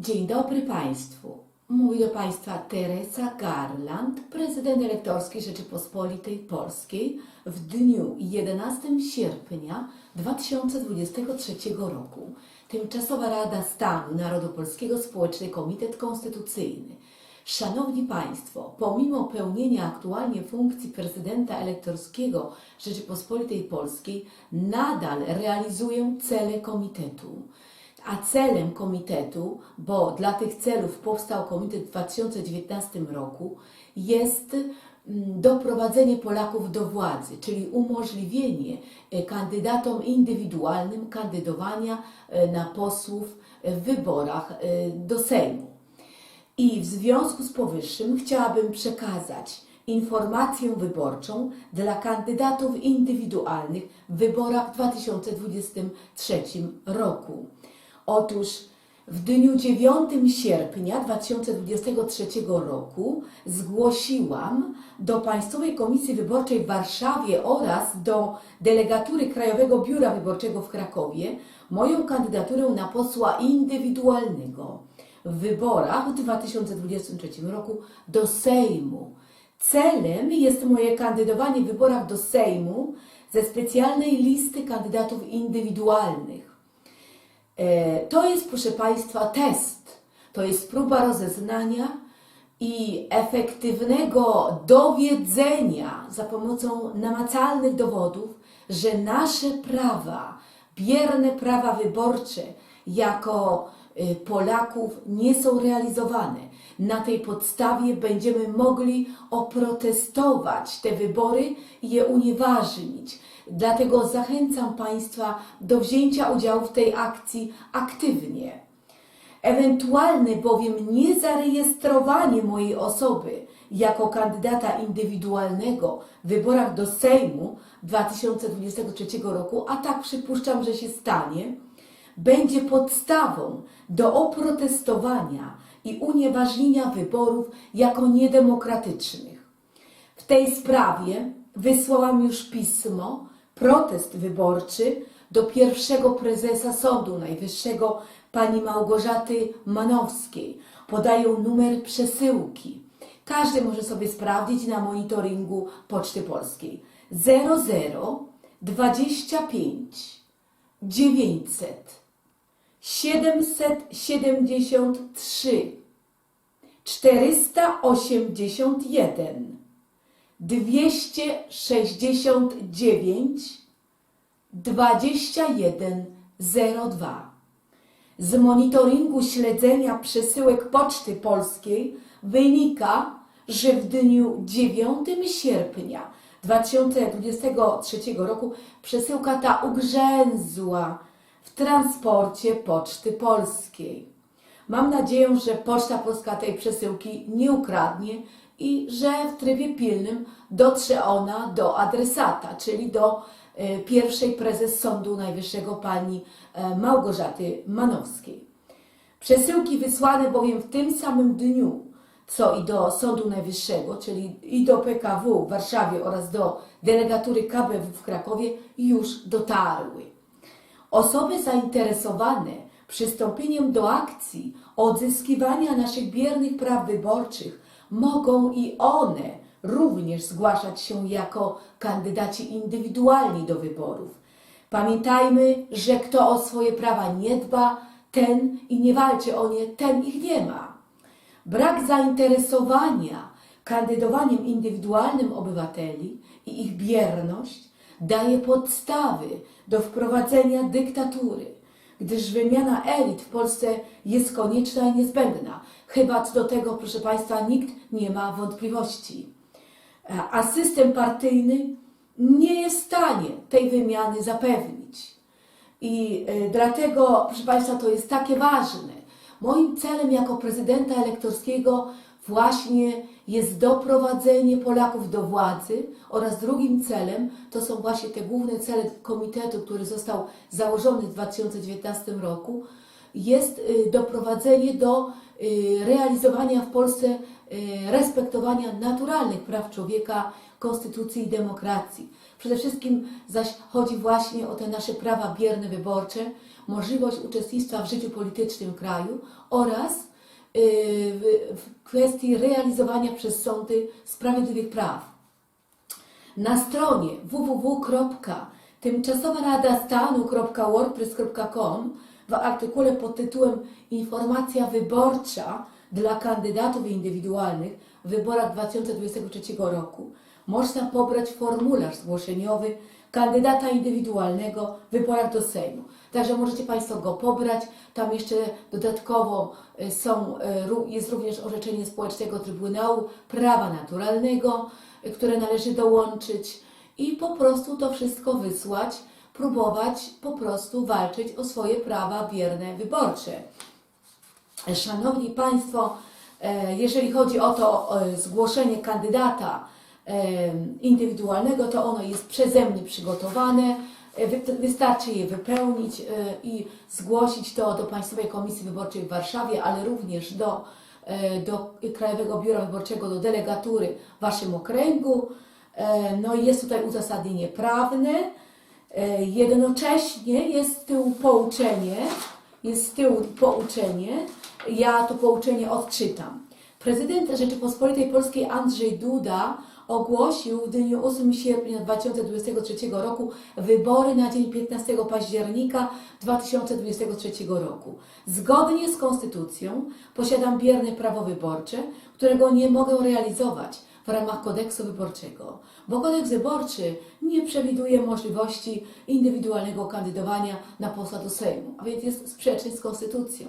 Dzień dobry Państwu. Mówi do Państwa Teresa Garland, prezydent elektorski Rzeczypospolitej Polskiej w dniu 11 sierpnia 2023 roku. Tymczasowa Rada Stanu Narodu Polskiego Społeczny Komitet Konstytucyjny. Szanowni Państwo, pomimo pełnienia aktualnie funkcji prezydenta elektorskiego Rzeczypospolitej Polskiej, nadal realizuję cele komitetu. A celem komitetu, bo dla tych celów powstał komitet w 2019 roku, jest mm, doprowadzenie Polaków do władzy, czyli umożliwienie e, kandydatom indywidualnym kandydowania e, na posłów w wyborach e, do Sejmu. I w związku z powyższym chciałabym przekazać informację wyborczą dla kandydatów indywidualnych w wyborach w 2023 roku. Otóż w dniu 9 sierpnia 2023 roku zgłosiłam do Państwowej Komisji Wyborczej w Warszawie oraz do delegatury Krajowego Biura Wyborczego w Krakowie moją kandydaturę na posła indywidualnego w wyborach w 2023 roku do Sejmu. Celem jest moje kandydowanie w wyborach do Sejmu ze specjalnej listy kandydatów indywidualnych. E, To jest, proszę Państwa, test. To jest próba rozeznania i efektywnego dowiedzenia za pomocą namacalnych dowodów, że nasze prawa, bierne prawa wyborcze jako y, Polaków nie są realizowane. Na tej podstawie będziemy mogli oprotestować te wybory i je unieważnić. Dlatego zachęcam Państwa do wzięcia udziału w tej akcji aktywnie. Ewentualne bowiem niezarejestrowanie mojej osoby jako kandydata indywidualnego w wyborach do Sejmu 2023 roku, a tak przypuszczam, że się stanie, będzie podstawą do oprotestowania i unieważnienia wyborów jako niedemokratycznych. W tej sprawie wysłałam już pismo, protest wyborczy do pierwszego prezesa Sądu Najwyższego, pani Małgorzaty Manowskiej. Podaję numer przesyłki. Każdy może sobie sprawdzić na monitoringu Poczty Polskiej. 00 25 900 773 481 269 2102. Z monitoringu śledzenia przesyłek Poczty Polskiej wynika, że w dniu 9 sierpnia 2023 roku przesyłka ta ugrzęzła w transporcie Poczty Polskiej. Mam nadzieję, że Poczta Polska tej przesyłki nie ukradnie i że w trybie pilnym dotrze ona do adresata, czyli do e, pierwszej prezes Sądu Najwyższego pani e, Małgorzaty Manowskiej. Przesyłki wysłane bowiem w tym samym dniu, co i do Sądu Najwyższego, czyli i do PKW w Warszawie oraz do delegatury KBW w Krakowie, już dotarły. Osoby zainteresowane przystąpieniem do akcji odzyskiwania naszych biernych praw wyborczych mogą i one również zgłaszać się jako kandydaci indywidualni do wyborów. Pamiętajmy, że kto o swoje prawa nie dba, ten i nie walczy o nie, ten ich nie ma. Brak zainteresowania kandydowaniem indywidualnym obywateli i ich bierność daje podstawy do wprowadzenia dyktatury, gdyż wymiana elit w Polsce jest konieczna i niezbędna. Chyba co do tego, proszę Państwa, nikt nie ma wątpliwości. A system partyjny nie jest w stanie tej wymiany zapewnić. I y, dlatego, proszę Państwa, to jest takie ważne. Moim celem jako prezydenta elektorskiego właśnie jest doprowadzenie Polaków do władzy oraz drugim celem to są właśnie te główne cele komitetu, który został założony w 2019 roku, jest y, doprowadzenie do y, realizowania w Polsce y, respektowania naturalnych praw człowieka, konstytucji i demokracji. Przede wszystkim zaś chodzi właśnie o te nasze prawa bierne wyborcze, możliwość uczestnictwa w życiu politycznym kraju oraz w, w kwestii realizowania przez sądy sprawiedliwych praw. Na stronie www.tymczasowaradastanu.wordpress.com w artykule pod tytułem Informacja wyborcza dla kandydatów indywidualnych w wyborach 2023 roku można pobrać formularz zgłoszeniowy kandydata indywidualnego w wyborach do Sejmu. Także możecie Państwo go pobrać. Tam jeszcze dodatkowo e, są, ró- jest również orzeczenie Społecznego Trybunału Prawa Naturalnego, e, które należy dołączyć i po prostu to wszystko wysłać, próbować po prostu walczyć o swoje prawa bierne wyborcze. Szanowni Państwo, e, jeżeli chodzi o to e, zgłoszenie kandydata e, indywidualnego, to ono jest przeze mnie przygotowane. E, wy- Wystarczy je wypełnić e, i zgłosić to do Państwowej Komisji Wyborczej w Warszawie, ale również do, e, do Krajowego Biura Wyborczego, do delegatury w Waszym okręgu. No i jest tutaj uzasadnienie prawne. Jednocześnie jest z tyłu pouczenie, jest z tyłu pouczenie, ja to pouczenie odczytam. Prezydent Rzeczypospolitej Polskiej Andrzej Duda ogłosił w dniu 8 sierpnia 2023 roku wybory na dzień 15 października 2023 roku. Zgodnie z Konstytucją posiadam bierne prawo wyborcze, którego nie mogę realizować w ramach kodeksu wyborczego, bo kodeks wyborczy nie przewiduje możliwości indywidualnego kandydowania na posła do Sejmu, a więc jest sprzeczny z konstytucją.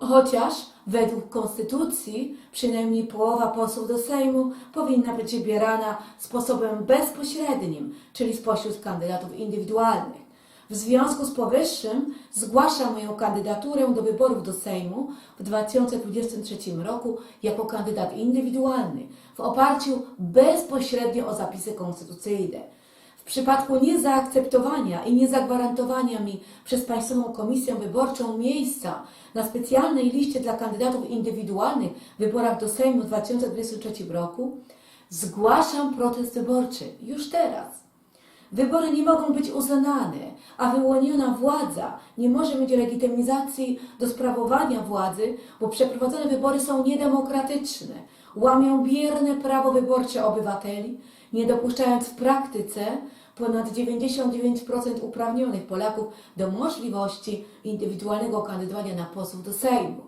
Chociaż według konstytucji przynajmniej połowa posłów do Sejmu powinna być wybierana sposobem bezpośrednim, czyli spośród kandydatów indywidualnych. W związku z powyższym zgłaszam moją kandydaturę do wyborów do Sejmu w 2023 roku jako kandydat indywidualny w oparciu bezpośrednio o zapisy konstytucyjne. W przypadku niezaakceptowania i niezagwarantowania mi przez Państwową Komisję Wyborczą miejsca na specjalnej liście dla kandydatów indywidualnych w wyborach do Sejmu w 2023 roku, zgłaszam protest wyborczy już teraz. Wybory nie mogą być uznane, a wyłoniona władza nie może mieć legitymizacji do sprawowania władzy, bo przeprowadzone wybory są niedemokratyczne, łamią bierne prawo wyborcze obywateli, nie dopuszczając w praktyce ponad 99% uprawnionych Polaków do możliwości indywidualnego kandydowania na posłów do Sejmu.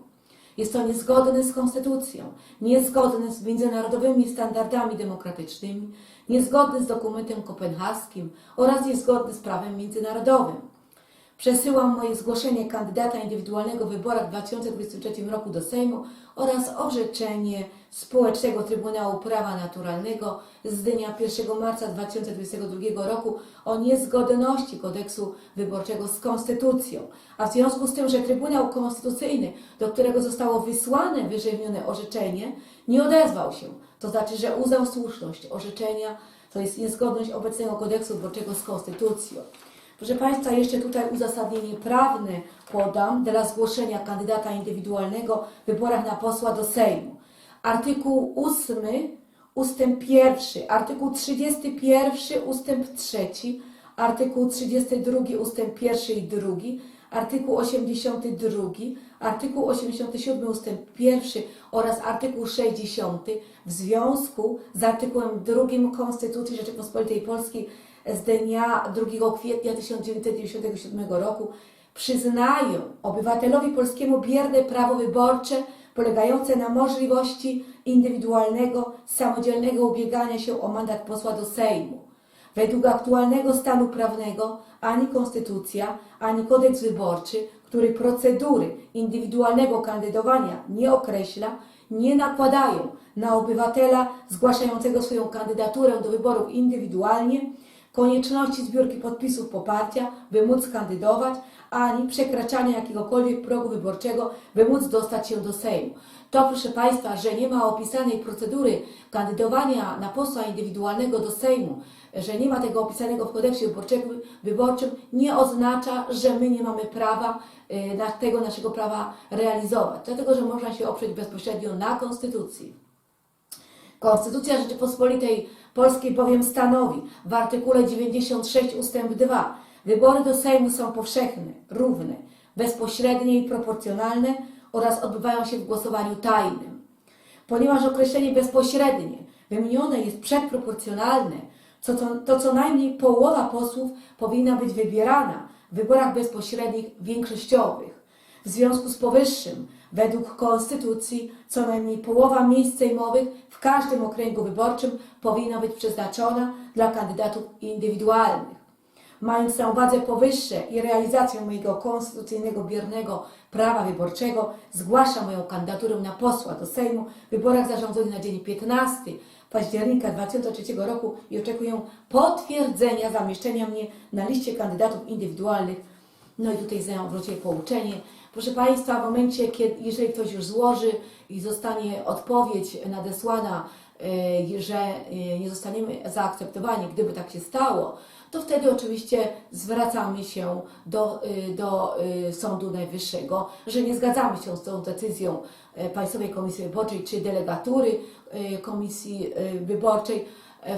Jest to niezgodne z konstytucją, niezgodne z międzynarodowymi standardami demokratycznymi, niezgodne z dokumentem kopenhaskim oraz niezgodne z prawem międzynarodowym. Przesyłam moje zgłoszenie kandydata indywidualnego w wyborach w 2023 roku do Sejmu oraz orzeczenie Społecznego Trybunału Prawa Naturalnego z dnia 1 marca 2022 roku o niezgodności kodeksu wyborczego z konstytucją. A w związku z tym, że Trybunał Konstytucyjny, do którego zostało wysłane wyżej wymienione orzeczenie, nie odezwał się, to znaczy, że uznał słuszność orzeczenia, to jest niezgodność obecnego kodeksu wyborczego z konstytucją. Proszę Państwa, jeszcze tutaj uzasadnienie prawne podam dla zgłoszenia kandydata indywidualnego w wyborach na posła do Sejmu. Artykuł 8, ustęp 1, artykuł 31, ustęp 3, artykuł 32, ustęp 1 i 2, artykuł 82, artykuł 87 ustęp 1 oraz artykuł 60 w związku z artykułem 2 Konstytucji Rzeczypospolitej Polskiej z dnia 2 kwietnia 1997 roku przyznają obywatelowi polskiemu bierne prawo wyborcze polegające na możliwości indywidualnego, samodzielnego ubiegania się o mandat posła do Sejmu. Według aktualnego stanu prawnego ani konstytucja, ani kodeks wyborczy, który procedury indywidualnego kandydowania nie określa, nie nakładają na obywatela zgłaszającego swoją kandydaturę do wyborów indywidualnie konieczności zbiórki podpisów poparcia, by móc kandydować, ani przekraczania jakiegokolwiek progu wyborczego, by móc dostać się do Sejmu. To, proszę Państwa, że nie ma opisanej procedury kandydowania na posła indywidualnego do Sejmu, że nie ma tego opisanego w kodeksie wyborczym, nie oznacza, że my nie mamy prawa na tego naszego prawa realizować, dlatego że można się oprzeć bezpośrednio na Konstytucji. Konstytucja Rzeczypospolitej Polskiej bowiem stanowi w artykule 96 ustęp 2 Wybory do Sejmu są powszechne, równe, bezpośrednie i proporcjonalne oraz odbywają się w głosowaniu tajnym. Ponieważ określenie bezpośrednie wymienione jest przedproporcjonalne, co, co, to co najmniej połowa posłów powinna być wybierana w wyborach bezpośrednich większościowych. W związku z powyższym, według Konstytucji, co najmniej połowa miejsc sejmowych w każdym okręgu wyborczym powinna być przeznaczona dla kandydatów indywidualnych. Mając na uwadze powyższe i realizację mojego konstytucyjnego biernego prawa wyborczego, zgłaszam moją kandydaturę na posła do Sejmu w wyborach zarządzonych na dzień 15 października 2003 roku i oczekuję potwierdzenia zamieszczenia mnie na liście kandydatów indywidualnych. No i tutaj zawrócę pouczenie. Proszę Państwa, w momencie, kiedy, jeżeli ktoś już złoży i zostanie odpowiedź nadesłana, e, że e, nie zostaniemy zaakceptowani, gdyby tak się stało, to wtedy oczywiście zwracamy się do, y, do Sądu Najwyższego, że nie zgadzamy się z tą decyzją e, Państwowej Komisji Wyborczej czy delegatury e, Komisji e, Wyborczej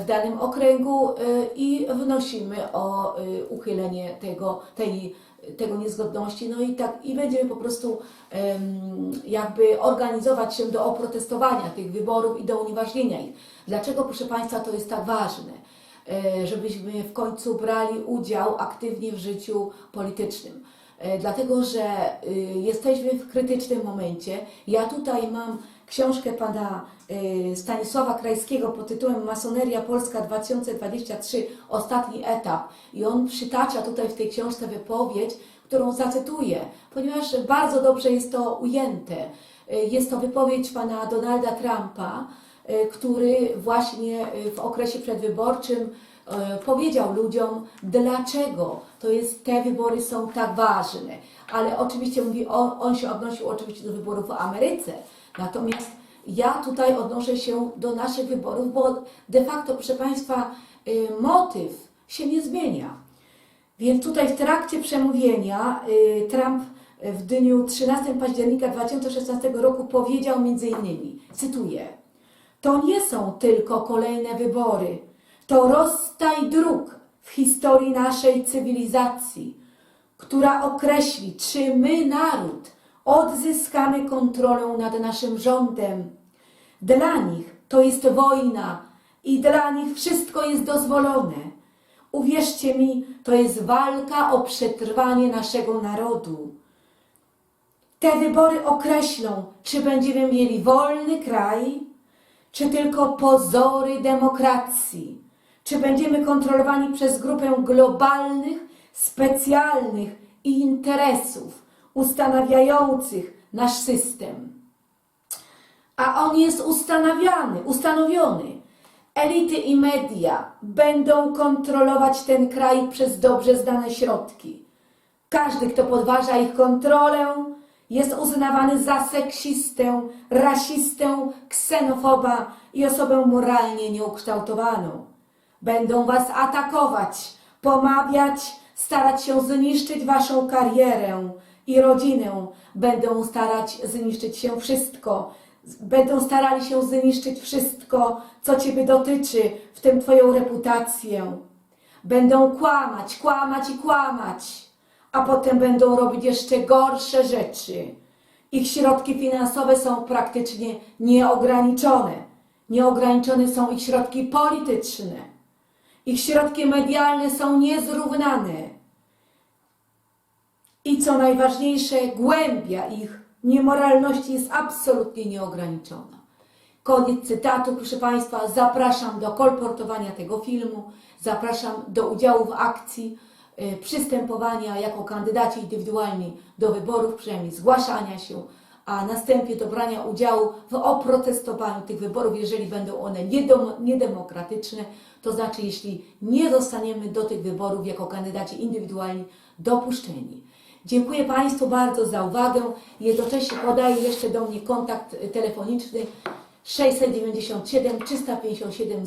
w danym okręgu i wnosimy o uchylenie tego, tej, tego niezgodności. No i tak i będziemy po prostu jakby organizować się do oprotestowania tych wyborów i do unieważnienia ich. Dlaczego, proszę Państwa, to jest tak ważne? e, żebyśmy w końcu brali udział aktywnie w życiu politycznym. E, Dlatego, że y, jesteśmy w krytycznym momencie. Ja tutaj mam książkę pana y, Stanisława Krajskiego pod tytułem Masoneria Polska 2023, ostatni etap. I on przytacza tutaj w tej książce wypowiedź, którą zacytuję, ponieważ bardzo dobrze jest to ujęte. Y, Jest to wypowiedź pana Donalda Trumpa, y, który właśnie w okresie przedwyborczym powiedział ludziom, dlaczego to jest, te wybory są tak ważne. Ale oczywiście mówi, on, on się odnosił oczywiście do wyborów w Ameryce. Natomiast ja tutaj odnoszę się do naszych wyborów, bo de facto, proszę Państwa, y, motyw się nie zmienia. Więc tutaj w trakcie przemówienia y, Trump w dniu 13 października 2016 roku powiedział między innymi, cytuję, to nie są tylko kolejne wybory, to rozstaj dróg w historii naszej cywilizacji, która określi, czy my, naród, odzyskamy kontrolę nad naszym rządem. Dla nich to jest wojna i dla nich wszystko jest dozwolone. Uwierzcie mi, to jest walka o przetrwanie naszego narodu. Te wybory określą, czy będziemy mieli wolny kraj, czy tylko pozory demokracji, czy będziemy kontrolowani przez grupę globalnych, specjalnych i interesów ustanawiających nasz system. A on jest ustanawiany, ustanowiony. Elity i media będą kontrolować ten kraj przez dobrze znane środki. Każdy, kto podważa ich kontrolę, jest uznawany za seksistę, rasistę, ksenofoba i osobę moralnie nieukształtowaną. Będą was atakować, pomawiać, starać się zniszczyć waszą karierę i rodzinę. Będą starać zniszczyć się wszystko. Będą starali się zniszczyć wszystko, co ciebie dotyczy, w tym twoją reputację. Będą kłamać, kłamać i kłamać, a potem będą robić jeszcze gorsze rzeczy. Ich środki finansowe są praktycznie nieograniczone. Nieograniczone są ich środki polityczne. Ich środki medialne są niezrównane. I co najważniejsze, głębia ich niemoralności jest absolutnie nieograniczona. Koniec cytatu, proszę Państwa. Zapraszam do kolportowania tego filmu, zapraszam do udziału w akcji y, przystępowania jako kandydaci indywidualni do wyborów, przynajmniej zgłaszania się, a następnie do brania udziału w oprotestowaniu tych wyborów, jeżeli będą one niedemokratyczne, to znaczy jeśli nie zostaniemy do tych wyborów jako kandydaci indywidualni dopuszczeni. Dziękuję Państwu bardzo za uwagę. Jednocześnie podaję jeszcze do mnie kontakt telefoniczny 697 357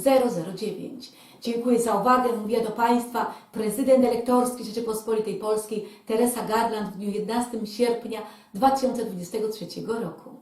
009. Dziękuję za uwagę. Mówię do Państwa prezydent elektorski Rzeczypospolitej Polskiej Teresa Garland w dniu 11 sierpnia 2023 roku.